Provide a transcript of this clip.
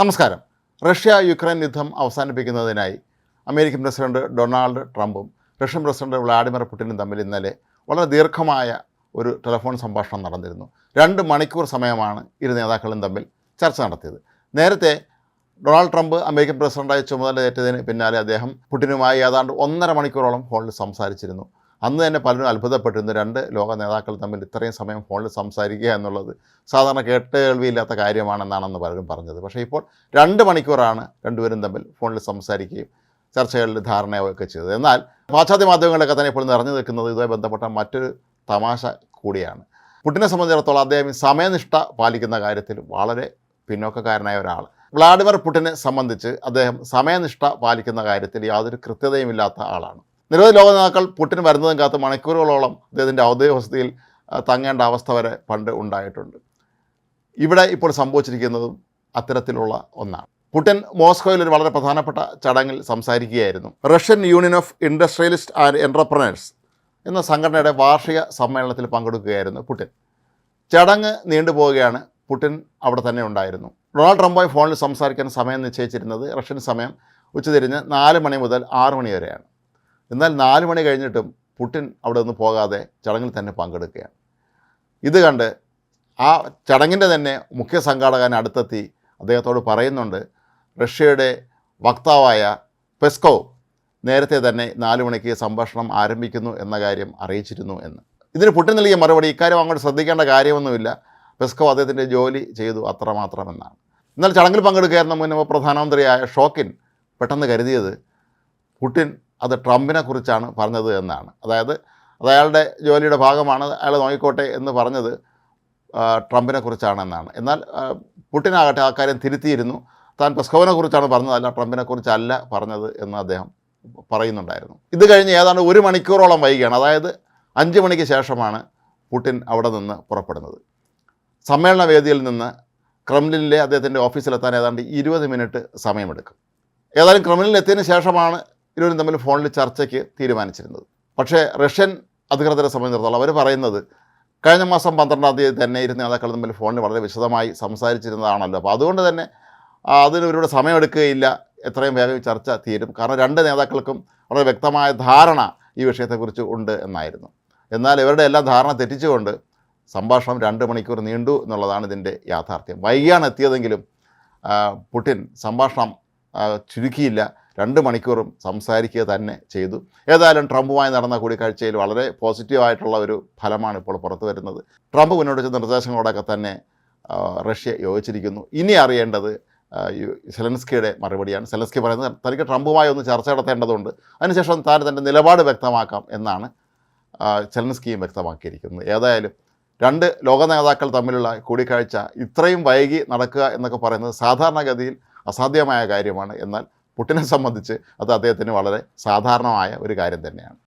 നമസ്കാരം. Russia Ukraine യുദ്ധം അവസാനിപ്പിക്കുന്നതിനായി അമേരിക്കൻ പ്രസിഡന്റ് ഡൊണാൾഡ് ട്രംപും റഷ്യൻ പ്രസിഡന്റ് വ്ളാഡിമിർ പുടിനും തമ്മിൽ ഇന്നലെ വളരെ ദീർഘമായ ഒരു ടെലിഫോൺ സംഭാഷണം നടന്നിരുന്നു. രണ്ട് മണിക്കൂർ സമയമാണ് ഇരു നേതാക്കളും തമ്മിൽ ചർച്ച നടത്തിയത്. നേരത്തെ ഡൊണാൾഡ് ട്രംപ് അമേരിക്കൻ പ്രസിഡന്റായി ചുമതലയേറ്റതിന് പിന്നാലെ അദ്ദേഹം പുടിനുമായി ഏതാണ്ട് ഒന്നര മണിക്കൂറോളം ഫോണിൽ സംസാരിച്ചിരുന്നു. അന്ന് തന്നെ പലരും അത്ഭുതപ്പെട്ടിരുന്നു. രണ്ട് ലോക നേതാക്കൾ തമ്മിൽ ഇത്രയും സമയം ഫോണിൽ സംസാരിക്കുക എന്നുള്ളത് സാധാരണ കേട്ട് കേൾവിയില്ലാത്ത കാര്യമാണെന്നാണെന്ന് പലരും പറഞ്ഞത്. പക്ഷേ ഇപ്പോൾ രണ്ട് മണിക്കൂറാണ് രണ്ടുപേരും തമ്മിൽ ഫോണിൽ സംസാരിക്കുകയും ചർച്ചകളിൽ ധാരണയൊക്കെ ചെയ്തത്. എന്നാൽ പാശ്ചാത്യ മാധ്യമങ്ങളൊക്കെ തന്നെ ഇപ്പോൾ നിറഞ്ഞു നിൽക്കുന്നത് ഇതുമായി ബന്ധപ്പെട്ട മറ്റൊരു തമാശ കൂടിയാണ്. പുട്ടിനെ സംബന്ധിച്ചിടത്തോളം അദ്ദേഹം സമയനിഷ്ഠ പാലിക്കുന്ന കാര്യത്തിൽ വളരെ പിന്നോക്കക്കാരനായ ഒരാൾ. വ്ളാഡിമിർ പുട്ടിനെ സംബന്ധിച്ച് അദ്ദേഹം സമയനിഷ്ഠ പാലിക്കുന്ന കാര്യത്തിൽ യാതൊരു കൃത്യതയുമില്ലാത്ത ആളാണ്. നിരവധി ലോക നേതാക്കൾ പുട്ടിന് വരുന്നതും കാത്ത് മണിക്കൂറുകളോളം അദ്ദേഹത്തിന്റെ ഔദ്യോഗിക വസതിയിൽ തങ്ങേണ്ട അവസ്ഥ വരെ പണ്ട് ഉണ്ടായിട്ടുണ്ട്. ഇവിടെ ഇപ്പോൾ സംഭവിച്ചിരിക്കുന്നതും അത്തരത്തിലുള്ള ഒന്നാണ്. പുടിൻ മോസ്കോയിൽ ഒരു വളരെ പ്രധാനപ്പെട്ട ചടങ്ങിൽ സംസാരിക്കുകയായിരുന്നു. Russian union of industrialist and entrepreneurs എന്ന സംഘടനയുടെ വാർഷിക സമ്മേളനത്തിൽ പങ്കെടുക്കുകയായിരുന്നു പുടിൻ ചടങ്ങ് നീണ്ടുപോവുകയാണ് പുടിൻ അവിടെ തന്നെ ഉണ്ടായിരുന്നു. ഡൊണാൾഡ് ട്രംപുമായി ഫോണിൽ സംസാരിക്കാൻ സമയം നിശ്ചയിച്ചിരുന്നത് റഷ്യൻ സമയം ഉച്ചതിരിഞ്ഞ് നാല് മണി മുതൽ ആറ് മണി വരെയാണ്. എന്നാൽ നാല് മണി കഴിഞ്ഞിട്ടും പുടിൻ അവിടെ നിന്ന് പോകാതെ ചടങ്ങിൽ തന്നെ പങ്കെടുക്കുകയാണ്. ഇത് കണ്ട് ആ ചടങ്ങിന്റെ തന്നെ മുഖ്യ സംഘാടകൻ അടുത്തെത്തി അദ്ദേഹത്തോട് പറയുന്നുണ്ട് റഷ്യയുടെ വക്താവായ പെസ്കോ നേരത്തെ തന്നെ നാല് മണിക്ക് സംഭാഷണം ആരംഭിക്കുന്നു എന്ന കാര്യം അറിയിച്ചിരുന്നു എന്ന്. ഇതിന് പുട്ടിൻ നൽകിയ മറുപടി ഇക്കാര്യം അങ്ങോട്ട് ശ്രദ്ധിക്കേണ്ട കാര്യമൊന്നുമില്ല. പെസ്കോ അദ്ദേഹത്തിന്റെ ജോലി ചെയ്തു അത്രമാത്രമെന്നാണ്. എന്നാൽ ചടങ്ങിൽ പങ്കെടുക്കുകയായിരുന്ന മുൻ പ്രധാനമന്ത്രിയായ ഷോക്കിൻ പെട്ടെന്ന് കരുതിയത് പുടിൻ അത് ട്രംപിനെ കുറിച്ചാണ് പറഞ്ഞത് എന്നാണ്. അതായത് അത് അയാളുടെ ജോലിയുടെ ഭാഗമാണ് അയാൾ നോക്കിക്കോട്ടെ എന്ന് പറഞ്ഞത് ട്രംപിനെ കുറിച്ചാണെന്നാണ് എന്നാൽ പുട്ടിനാകട്ടെ ആ കാര്യം തിരുത്തിയിരുന്നു. താൻ പെസ്കോവിനെ കുറിച്ചാണ് പറഞ്ഞതല്ല ട്രംപിനെ കുറിച്ചല്ല പറഞ്ഞത് എന്ന് അദ്ദേഹം പറയുന്നുണ്ടായിരുന്നു. ഇത് കഴിഞ്ഞ് ഏതാണ്ട് ഒരു മണിക്കൂറോളം വൈകിയാണ്. അതായത് അഞ്ച് മണിക്ക് ശേഷമാണ് പുട്ടിൻ അവിടെ നിന്ന് പുറപ്പെടുന്നത്. സമ്മേളന വേദിയിൽ നിന്ന് ക്രെംലിനിലെ അദ്ദേഹത്തിന്റെ ഓഫീസിലെത്താൻ ഏതാണ്ട് ഇരുപത് മിനിറ്റ് സമയമെടുക്കും. ഏതായാലും ക്രെംലിനിൽ എത്തിയതിന് ശേഷമാണ് ഇരുവരും തമ്മിൽ ഫോണിൽ ചർച്ചയ്ക്ക് തീരുമാനിച്ചിരുന്നത്. പക്ഷേ റഷ്യൻ അധികൃതരെ സംബന്ധിച്ചിടത്തോളം അവർ പറയുന്നത് കഴിഞ്ഞ മാസം പന്ത്രണ്ടാം തീയതി തന്നെ ഇരുന്ന് നേതാക്കൾ തമ്മിൽ ഫോണിൽ വളരെ വിശദമായി സംസാരിച്ചിരുന്നതാണല്ലോ. അപ്പോൾ അതുകൊണ്ട് തന്നെ അതിന് ഇവരുടെ സമയമെടുക്കുകയില്ല. എത്രയും വേഗം ചർച്ച തീരും. കാരണം രണ്ട് നേതാക്കൾക്കും വളരെ വ്യക്തമായ ധാരണ ഈ വിഷയത്തെക്കുറിച്ച് ഉണ്ട് എന്നായിരുന്നു. എന്നാൽ ഇവരുടെ എല്ലാം ധാരണ തെറ്റിച്ചുകൊണ്ട് സംഭാഷണം രണ്ട് മണിക്കൂർ നീണ്ടു എന്നുള്ളതാണ് ഇതിന്റെ യാഥാർത്ഥ്യം. വൈകിയാണ് എത്തിയതെങ്കിലും പുടിൻ സംഭാഷണം ചുരുക്കിയില്ല. രണ്ട് മണിക്കൂറും സംസാരിക്കുക തന്നെ ചെയ്തു. ഏതായാലും ട്രംപുമായി നടന്ന കൂടിക്കാഴ്ചയിൽ വളരെ പോസിറ്റീവായിട്ടുള്ള ഒരു ഫലമാണ് ഇപ്പോൾ പുറത്തു വരുന്നത്. ട്രംപ് മുന്നോട്ട് നിർദ്ദേശങ്ങളോടൊക്കെ തന്നെ റഷ്യ യോജിച്ചിരിക്കുന്നു. ഇനി അറിയേണ്ടത് സെലൻസ്കിയുടെ മറുപടിയാണ്. സെലൻസ്കി പറയുന്നത് തനിക്ക് ട്രംപുമായി ഒന്ന് ചർച്ച നടത്തേണ്ടതുണ്ട്. അതിനുശേഷം താൻ തന്റെ നിലപാട് വ്യക്തമാക്കാം എന്നാണ് സെലൻസ്കിയും വ്യക്തമാക്കിയിരിക്കുന്നത്. ഏതായാലും രണ്ട് ലോക നേതാക്കൾ തമ്മിലുള്ള കൂടിക്കാഴ്ച ഇത്രയും വൈകി നടക്കുക എന്നൊക്കെ പറയുന്നത് സാധാരണഗതിയിൽ അസാധ്യമായ കാര്യമാണ്. എന്നാൽ പുട്ടിനെ സംബന്ധിച്ച് അത് അദ്ദേഹത്തിന് വളരെ സാധാരണമായ ഒരു കാര്യം തന്നെയാണ്.